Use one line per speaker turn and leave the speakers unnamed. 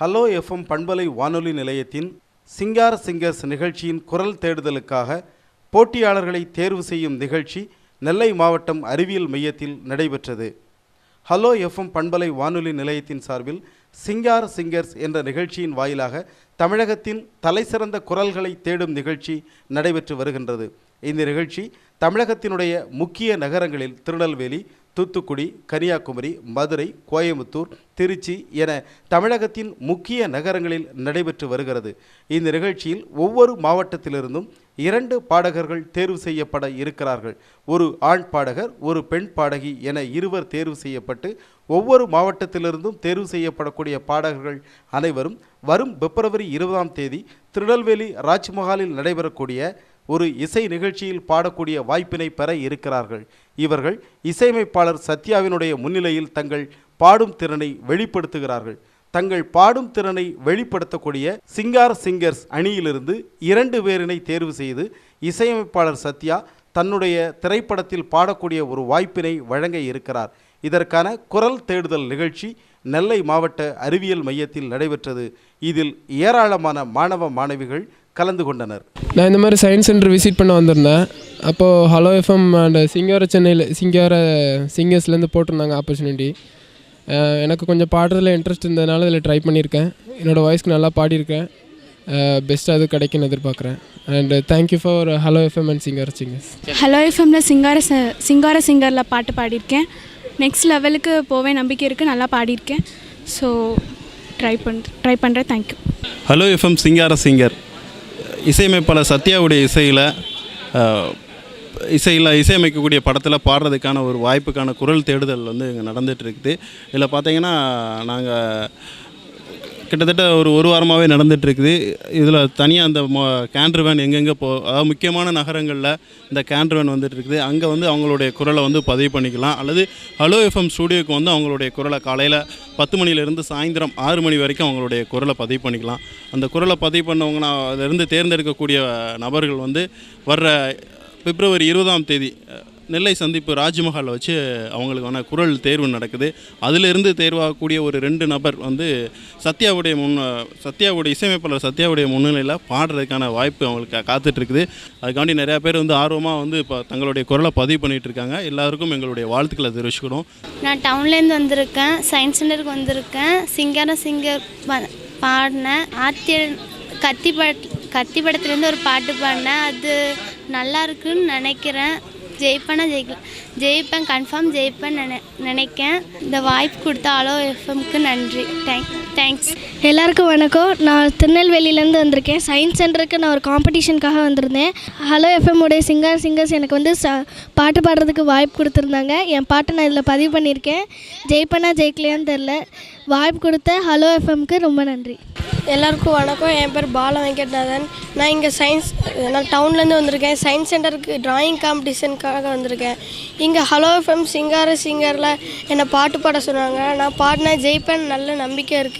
Hello FM பண்பலை வானொலி நிலையத்தின் சிங்கார சிங்கர்ஸ் நிகழ்ச்சியின் குரல் தேடுதலுக்காக போட்டியாளர்களை தேர்வு செய்யும் நிகழ்ச்சி நெல்லை மாவட்டம் அறிவியல் மையத்தில் நடைபெற்றது. ஹலோ எஃப்எம் பண்பலை வானொலி நிலையத்தின் சார்பில் சிங்கார சிங்கர்ஸ் என்ற நிகழ்ச்சியின் வாயிலாக தமிழகத்தின் தலைசிறந்த குரல்களை தேடும் நிகழ்ச்சி நடைபெற்று வருகின்றது. இந்த நிகழ்ச்சி தமிழகத்தினுடைய முக்கிய நகரங்களில் திருநெல்வேலி தூத்துக்குடி கன்னியாகுமரி மதுரை கோயம்புத்தூர் திருச்சி என தமிழகத்தின் முக்கிய நகரங்களில் நடைபெற்று வருகிறது. இந்த நிகழ்ச்சியில் ஒவ்வொரு மாவட்டத்திலிருந்தும் இரண்டு பாடகர்கள் தேர்வு செய்யப்பட இருக்கிறார்கள். ஒரு ஆண் பாடகர் ஒரு பெண் பாடகி என இருவர் தேர்வு செய்யப்பட்டு ஒவ்வொரு மாவட்டத்திலிருந்தும் தேர்வு செய்யப்படக்கூடிய பாடகர்கள் அனைவரும் வரும் பிப்ரவரி இருபதாம் தேதி திருநெல்வேலி ராஜ்மஹாலில் நடைபெறக்கூடிய ஒரு இசை நிகழ்ச்சியில் பாடக்கூடிய வாய்ப்பினை பெற இருக்கிறார்கள். இவர்கள் இசையமைப்பாளர் சத்யாவினுடைய முன்னிலையில் தங்கள் பாடும் திறனை வெளிப்படுத்துகிறார்கள். தங்கள் பாடும் திறனை வெளிப்படுத்தக்கூடிய சிங்கார் சிங்கர்ஸ் அணியிலிருந்து இரண்டு பேரினை தேர்வு செய்து இசையமைப்பாளர் சத்யா தன்னுடைய திரைப்படத்தில் பாடக்கூடிய ஒரு வாய்ப்பினை வழங்க இருக்கிறார். இதற்கான குரல் தேடுதல் நிகழ்ச்சி நெல்லை மாவட்ட அறிவியல் மையத்தில் நடைபெற்றது. இதில் ஏராளமான மாணவ மாணவிகள் கலந்து கொண்டனர்.
நான் இந்த மாதிரி சயின்ஸ் சென்டர் விசிட் பண்ண வந்திருந்தேன். அப்போது ஹலோ எஃப்எம் அண்ட் சிங்கார சென்னையில் சிங்கார சிங்கர்ஸ்லேருந்து போட்டிருந்தாங்க ஆப்பர்ச்சுனிட்டி எனக்கு கொஞ்சம் பாடுறதுல இன்ட்ரெஸ்ட் இருந்ததுனால இதில் ட்ரை பண்ணியிருக்கேன். என்னோடய வாய்ஸ்க்கு நல்லா பாடியிருக்கேன். பெஸ்ட்டாக அது கிடைக்குன்னு எதிர்பார்க்குறேன். And thank you for hello FM and singer singers
hello எஃப்எம்ல சிங்கார ச- சிங்கார சிங்கரில் பாட்டு பாடியிருக்கேன். நெக்ஸ்ட் லெவலுக்கு போவே நம்பிக்கை இருக்குது நல்லா பாடியிருக்கேன். ஸோ ட்ரை பண் ட்ரை பண்ணுறேன் தேங்க்யூ
ஹலோ எஃப்எம் சிங்கார சிங்கர். இசையமைப்பாளர் சத்யாவுடைய இசையில் இசையில் இசையமைக்கக்கூடிய படத்தில் பாடுறதுக்கான ஒரு வாய்ப்புக்கான குரல் தேடுதல் வந்து இங்கே நடந்துகிட்ருக்குது இதில் பார்த்தீங்கன்னா நாங்கள் கிட்டத்தட்ட ஒரு ஒரு வாரமாகவே நடந்துகிட்ருக்குது இதில் தனியாக அந்த கேண்ட்ரு வேன் எங்கெங்கே போ அதாவது முக்கியமான நகரங்களில் இந்த கேண்ட்ரு வேன் வந்துட்டுருக்குது. அங்கே வந்து அவங்களுடைய குரலை வந்து பதிவு பண்ணிக்கலாம். அல்லது ஹலோ எஃப்எம் ஸ்டூடியோக்கு வந்து அவங்களுடைய குரலை காலையில் பத்து மணிலேருந்து சாயந்தரம் ஆறு மணி வரைக்கும் அவங்களுடைய குரலை பதிவு பண்ணிக்கலாம். அந்த குரலை பதிவு பண்ணவங்கன்னா அதிலிருந்து தேர்ந்தெடுக்கக்கூடிய நபர்கள் வந்து வர்ற பிப்ரவரி இருபதாம் தேதி நெல்லை சந்திப்பு ராஜ்மஹாலில் வச்சு அவங்களுக்கான குரல் தேர்வு நடக்குது. அதிலிருந்து தேர்வாகக்கூடிய ஒரு ரெண்டு நபர் வந்து சத்யாவுடைய முன் சத்யாவுடைய இசையமைப்பாளர் சத்யாவுடைய முன்னிலையில் பாடுறதுக்கான வாய்ப்பு அவங்களுக்கு காத்துட்ருக்குது. அதுக்காண்டி நிறையா பேர் வந்து ஆர்வமாக வந்து இப்போ தங்களுடைய குரலை பதிவு பண்ணிகிட்டு இருக்காங்க எல்லாருக்கும் எங்களுடைய வாழ்த்துக்களை தெரிவிச்சுக்கணும்
நான் டவுன்லேருந்து வந்திருக்கேன். சயின்ஸ் சென்டருக்கு வந்திருக்கேன். சிங்கார சிங்கர் பாடினேன். ஆத்திய கத்தி பட கத்தி படத்துலேருந்து ஒரு பாட்டு பாடினேன். அது நல்லா இருக்குன்னு நினைக்கிறேன். ஜெயிப்பேனா ஜெயிக்கலாம் ஜெயிப்பேன் கன்ஃபார்ம் ஜெயிப்பேன் நினை நினைக்கேன். இந்த வாய்ப்பு கொடுத்த ஆலோ எஃப்எம்க்கு நன்றி. தேங்க் தேங்க்ஸ்
எல்லாருக்கும் வணக்கம். நான் திருநெல்வேலியிலேருந்து வந்திருக்கேன். சயின்ஸ் சென்டருக்கு நான் ஒரு காம்படிஷனுக்காக வந்திருந்தேன். ஹலோ எஃப்எம் உடைய சிங்கர் சிங்கர்ஸ் எனக்கு வந்து ச பாட்டு பாடுறதுக்கு வாய்ப்பு கொடுத்துருந்தாங்க. என் பாட்டை நான் இதில் பதிவு பண்ணியிருக்கேன். ஜெயிப்பேனா ஜெயிக்கலையான்னு தெரில. வாய்ப்பு கொடுத்த ஹலோ எஃப்எம்க்கு ரொம்ப நன்றி.
எல்லாருக்கும் வணக்கம். என் பேர் பால வெங்கட்நாதன் நான் இங்கே சயின்ஸ் நான் டவுன்லேருந்து வந்திருக்கேன். சயின்ஸ் சென்டருக்கு ட்ராயிங் காம்படிஷனுக்காக வந்திருக்கேன். இங்கே ஹலோ எஃப்எம் சிங்கார சிங்கரில் என்னை பாட்டு பாட சொன்னாங்க. நான் பாடினேன் ஜெயிப்பேன் நல்ல நம்பிக்கை இருக்குது